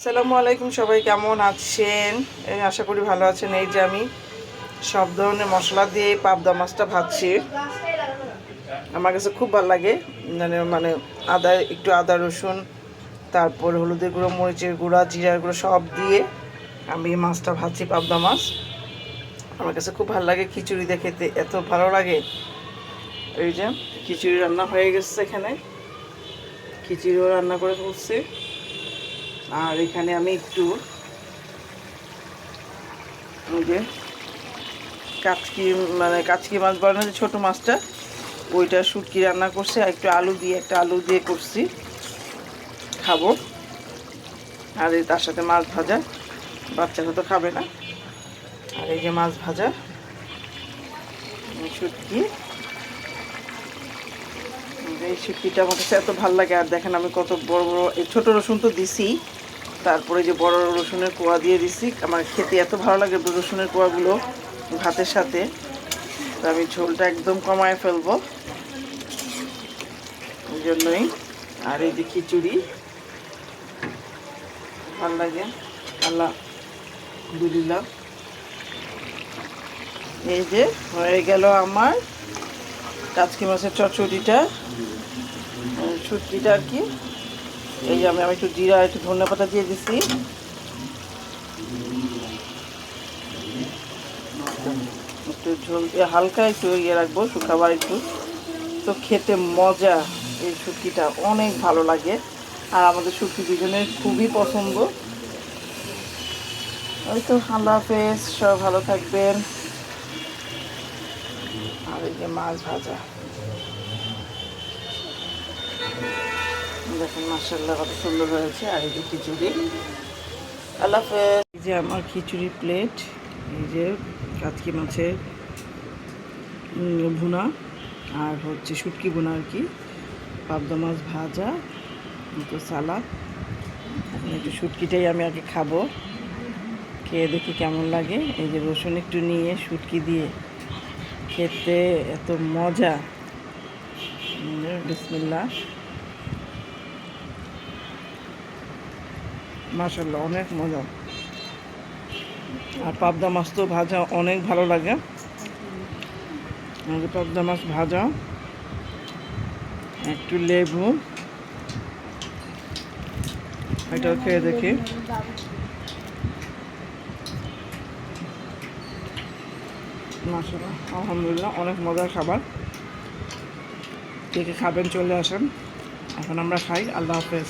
আসসালামু আলাইকুম সবাই, কেমন আছেন? আশা করি ভালো আছেন। এই যে আমি সব ধরনের মশলা দিয়ে পাবদা মাছটা ভাজছি। আমার কাছে খুব ভালো লাগে। মানে মানে আদা, একটু আদা, রসুন, তারপর হলুদের গুঁড়ো, মরিচের গুঁড়া, জিরার গুঁড়ো সব দিয়ে আমি মাছটা ভাজছি, পাবদা মাছ। আমার কাছে খুব ভালো লাগে খিচুড়ি খেতে, এত ভালো লাগে। এই যে খিচুড়ি রান্না হয়ে গেছে এখানে। খিচুড়িও রান্না করে ফেলছি। আর এখানে আমি একটু যে কাচকি মানে কাচকি মাছ বানানো যে ছোটো মাছটা, ওইটা শুটকি রান্না করছি আর একটু আলু দিয়ে, একটা আলু দিয়ে করছি। খাব। আর এই তার সাথে মাছ ভাজা। বাচ্চারা তো খাবে না। আর এই যে মাছ ভাজা, শুটকি। এই শুটকিটা আমার কাছে এত ভালো লাগে। আর দেখেন আমি কত বড় বড়, এই ছোটো রসুন তো দিছি। তারপরে যে বড় রসুনের কোয়া দিয়ে দিছি, আমার খেতে এত ভালো লাগে রসুনের কোয়াগুলো ভাতের সাথে। তো আমি ঝোলটা একদম কমায় ফেলব। ওই জন্যই। আর এই যে খিচুড়ি, ভালো লাগে। আল্লাহ দুলিল্লাহ এই যে হয়ে গেল আমার কাচকি মাছের চচ্চড়িটা সুটকিটা আর কি। এই যে আমি আমি একটু জিরা, একটু ধনে পাতা দিয়ে দিছি। একটু ঝোল হালকা একটু ইয়ে রাখব, শুকাবার একটু। তো খেতে মজা এই শুটকিটা অনেক ভালো লাগে। আর আমাদের শুটকি দুজনের খুবই পছন্দ। ওই তো, আল্লাহ হাফেজ সব ভালো থাকবেন। আর এই যে মাছ ভাজা। দেখুন মার্শাল্লাহ কত সুন্দর হয়েছে। আর এই যে খিচুড়ি। আল্লাহ এই যে আমার খিচুড়ি প্লেট এই যে কাতকি মাছের ভুনা, আর হচ্ছে শুটকি ভুনা আর কি। পাবদা মাছ ভাজা তো সালাদ। একটু শুটকিটাই আমি আগে খাব। খেয়ে দেখি কেমন লাগে। এই যে রসুন একটু নিয়ে শুটকি দিয়ে খেতে এত মজা। বিসমিল্লা মাসাল্লাহ অনেক মজা। আর পাবদা মাছ তো ভাজা অনেক ভালো লাগে। পাবদা মাছ ভাজা। একটু লেবু। এটাও খেয়ে দেখি। মাসাল্লাহ আলহামদুলিল্লাহ, অনেক মজার খাবার। কে কে খাবেন চলে আসেন। এখন আমরা খাই। আল্লাহ হাফেজ।